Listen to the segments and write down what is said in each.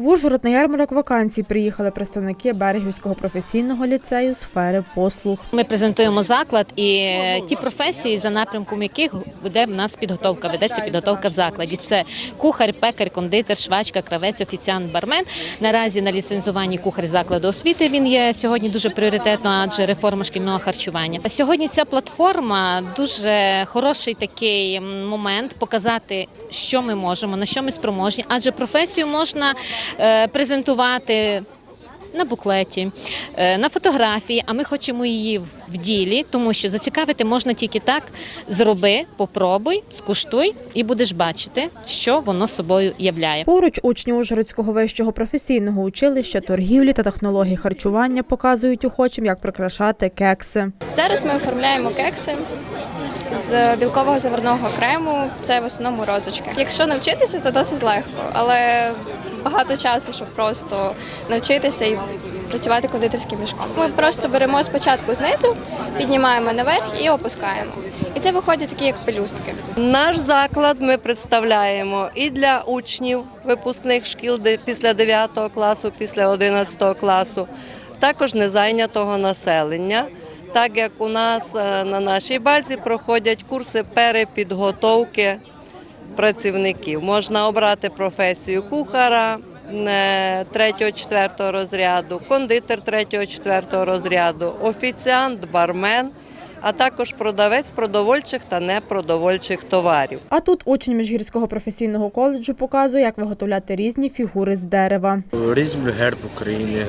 В Ужгород на ярмарок вакансій приїхали представники Берегівського професійного ліцею сфери послуг. Ми презентуємо заклад і е, ті професії, за напрямком яких веде в нас підготовка. Ведеться підготовка в закладі. Це кухар, пекар, кондитер, швачка, кравець, офіціант, бармен. Наразі на ліцензуванні кухар закладу освіти він є сьогодні дуже пріоритетно, адже реформа шкільного харчування. Сьогодні ця платформа дуже хороший такий момент показати, що ми можемо, на що ми спроможні, адже професію можна презентувати на буклеті, е, на фотографії, а ми хочемо її в- в ділі, тому що зацікавити можна тільки так: зроби, попробуй, скуштуй, і будеш бачити, що воно собою являє. Поруч учні Ужгородського вищого професійного училища торгівлі та технологій харчування показують охочим, як прикрашати кекси. Зараз ми оформляємо кекси з білкового заварного крему. Це в основному розочки. Якщо навчитися, то досить легко, але багато часу, щоб просто навчитися і працювати кондитерським мішком. Ми просто беремо спочатку знизу, піднімаємо наверх і опускаємо. І це виходять такі як пелюстки. Наш заклад ми представляємо і для учнів випускних шкіл після 9 класу, після 11 класу, також незайнятого населення. Так як у нас е, на нашій базі проходять курси перепідготовки працівників. Можна обрати професію кухара 3-4 розряду, кондитер 3-4 розряду, офіціант, бармен, а також продавець продовольчих та непродовольчих товарів. А тут учень Міжгірського професійного коледжу показує, як виготовляти різні фігури з дерева. Різьблю герб України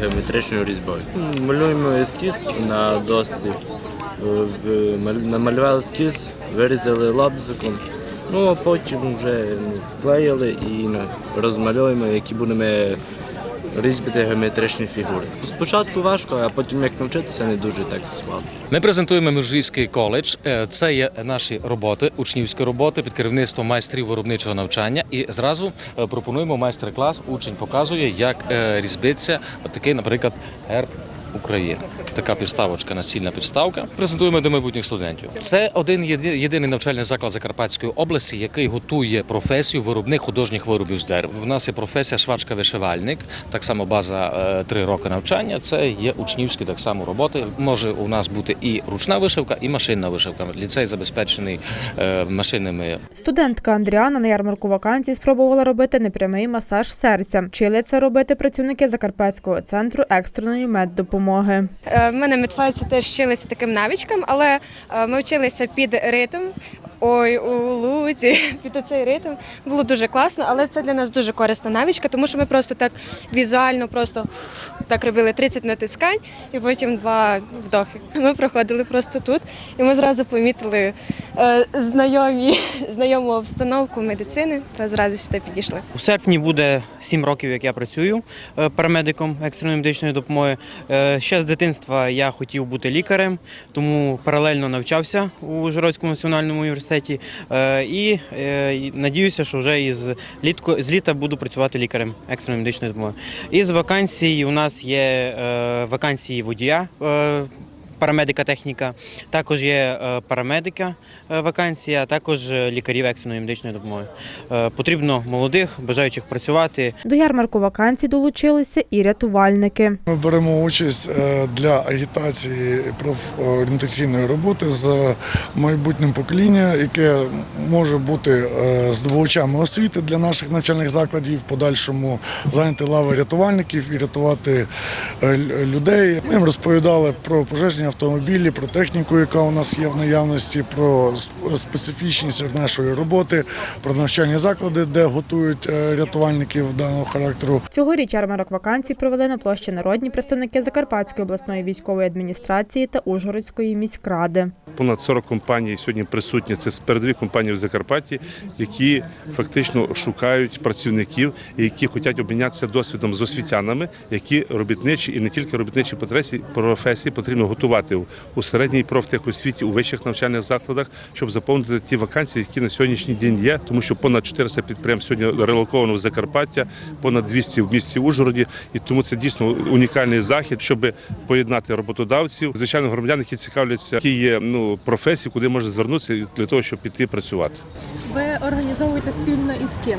геометричною різьбою. Малюємо ескіз на дошці. Е, Намалювали ескіз, вирізали лобзиком. Ну а потім вже склеїли і ну, розмалюємо, які будемо різьбити геометричні фігури. Спочатку важко, а потім як навчитися не дуже так складно. Ми презентуємо Межгірський коледж. Е, Це є наші роботи, учнівські роботи під керівництвом майстрів виробничого навчання. І зразу е, пропонуємо майстер-клас. Учень показує, як е, різьбиться отакий, наприклад, герб. України така підставочка, настільна підставка. Презентуємо до майбутніх студентів. Це один єди- єдиний навчальний заклад Закарпатської області, який готує професію виробник художніх виробів з дерева. У нас є професія швачка-вишивальник, так само база е, три роки навчання. Це є учнівські так само роботи. Може у нас бути і ручна вишивка, і машинна вишивка. Ліцей забезпечений е, машинними Студентка Андріана на ярмарку вакансій спробувала робити непрямий масаж серця. Вчили це робити працівники Закарпатського центру екстреної меддопомоги. Е, Ми на медфайці теж вчилися таким навичкам, але е, ми вчилися під ритм. Ой, у лузі під цей ритм було дуже класно, але це для нас дуже корисна навичка, тому що ми просто так візуально просто так робили 30 натискань і потім два вдохи. Ми проходили просто тут, і ми зразу помітили е, знайомі, знайому обстановку медицини та зразу сюди підійшли. У серпні буде 7 років, як я працюю е, парамедиком екстреної медичної допомоги. Е, Ще з дитинства я хотів бути лікарем, тому паралельно навчався у Жиродському національному університеті. І надіюся, що вже із літко з літа буду працювати лікарем екстреної медичної допомоги. Із вакансій у нас є е, вакансії водія. Парамедика техніка, також є е, парамедика е, вакансія, також е, лікарів екстреної медичної допомоги. Потрібно молодих, бажаючих працювати, До ярмарку вакансій долучилися і рятувальники. Ми беремо участь для агітації профорієнтаційної роботи з майбутнім поколінням, яке може бути здобувачами освіти для наших навчальних закладів, в подальшому зайняти лави рятувальників і рятувати людей. Ми їм розповідали про пожежні автомобілі, про техніку, яка у нас є в наявності, про специфічність нашої роботи, про навчальні заклади, де готують е, рятувальників даного характеру. Цьогоріч ярмарок вакансій провели на площі народні представники Закарпатської обласної військової адміністрації та Ужгородської міськради. Понад 40 компаній сьогодні присутні. Це передові компанії в Закарпатті, які фактично шукають працівників, які хочуть обмінятися досвідом з освітянами, які робітничі і не тільки робітничі професії, професії потрібно готувати працювати у- середній профтехосвіті, у вищих навчальних закладах, щоб заповнити ті вакансії, які на сьогоднішній день є, тому що понад 400 підприємств сьогодні релоковано в Закарпаття, понад 200 в місті Ужгороді, і тому це дійсно унікальний захід, щоб поєднати роботодавців, звичайно, громадян, які цікавляться, які є ну професії, куди можна звернутися для того, щоб піти працювати. Ви організовуєте спільно із ким?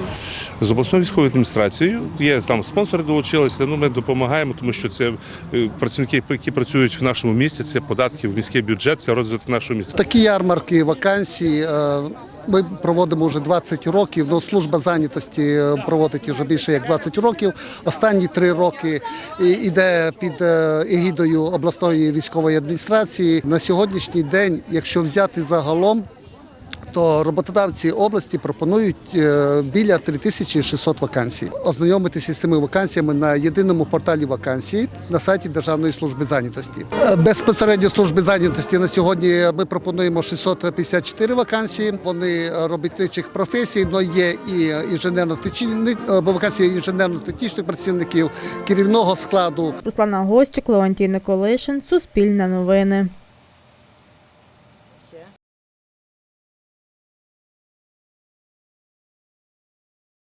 З обласною військовою адміністрацією є там спонсори долучилися. Ну ми допомагаємо, тому що це е, працівники, які працюють в нашому місті. Це податки в міський бюджет, це розвиток нашого міста. Такі ярмарки, вакансії. е, Ми проводимо вже 20 років. Ну, служба зайнятості е, проводить вже більше як 20 років. Останні три роки йде під е, егідою обласної військової адміністрації. На сьогоднішній день, якщо взяти загалом, то роботодавці області пропонують е, біля 3600 вакансій. Ознайомитися з цими вакансіями на єдиному порталі вакансій на сайті Державної служби зайнятості. Е, Безпосередньо служби зайнятості на сьогодні ми пропонуємо 654 вакансії. Вони робітничих професій, але є і інженерно-технічні е, вакансії інженерно-технічних працівників, керівного складу, Руслана Гостюк, Леонтій Николишин, Суспільне новини.